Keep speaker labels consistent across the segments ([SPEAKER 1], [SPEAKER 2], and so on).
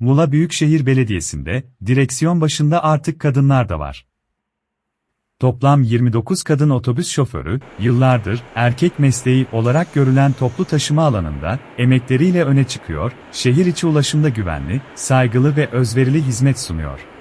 [SPEAKER 1] Muğla Büyükşehir Belediyesi'nde direksiyon başında artık kadınlar da var. Toplam 29 kadın otobüs şoförü, yıllardır erkek mesleği olarak görülen toplu taşıma alanında emekleriyle öne çıkıyor, şehir içi ulaşımda güvenli, saygılı ve özverili hizmet sunuyor.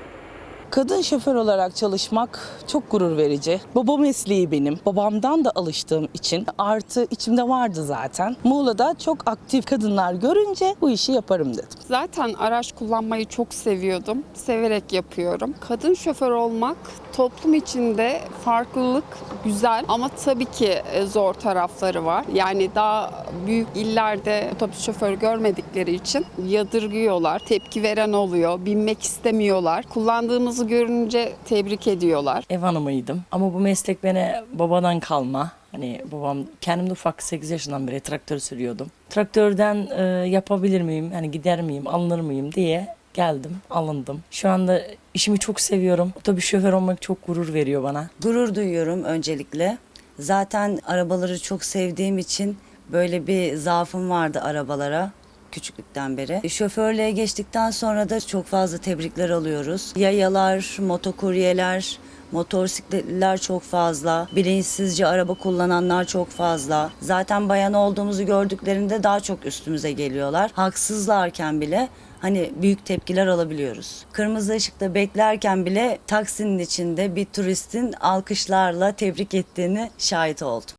[SPEAKER 2] Kadın şoför olarak çalışmak çok gurur verici. Baba mesleği benim. Babamdan da alıştığım için artı içimde vardı zaten. Muğla'da çok aktif kadınlar görünce bu işi yaparım dedim.
[SPEAKER 3] Zaten araç kullanmayı çok seviyordum. Severek yapıyorum. Kadın şoför olmak toplum içinde farklılık güzel ama tabii ki e, zor tarafları var. Yani daha büyük illerde otobüs şoförü görmedikleri için yadırgıyorlar. Tepki veren oluyor. Binmek istemiyorlar. Kullandığımızı görünce tebrik ediyorlar.
[SPEAKER 4] ev hanımıydım. Ama bu meslek beni babadan kalma. Hani babam kendim de ufak 8 yaşından beri traktör sürüyordum. Traktörden e, yapabilir miyim, hani gider miyim, alınır mıyım diye geldim, alındım. Şu anda işimi çok seviyorum. Otobüs şoför olmak çok gurur veriyor bana.
[SPEAKER 5] Gurur duyuyorum öncelikle. Zaten arabaları çok sevdiğim için böyle bir zaafım vardı arabalara küçüklükten beri. Şoförlüğe geçtikten sonra da çok fazla tebrikler alıyoruz. Yayalar, motokuryeler, motosikletliler çok fazla. Bilinçsizce araba kullananlar çok fazla. Zaten bayan olduğumuzu gördüklerinde daha çok üstümüze geliyorlar. Haksızlarken bile hani büyük tepkiler alabiliyoruz. Kırmızı ışıkta beklerken bile taksinin içinde bir turistin alkışlarla tebrik ettiğini şahit oldum.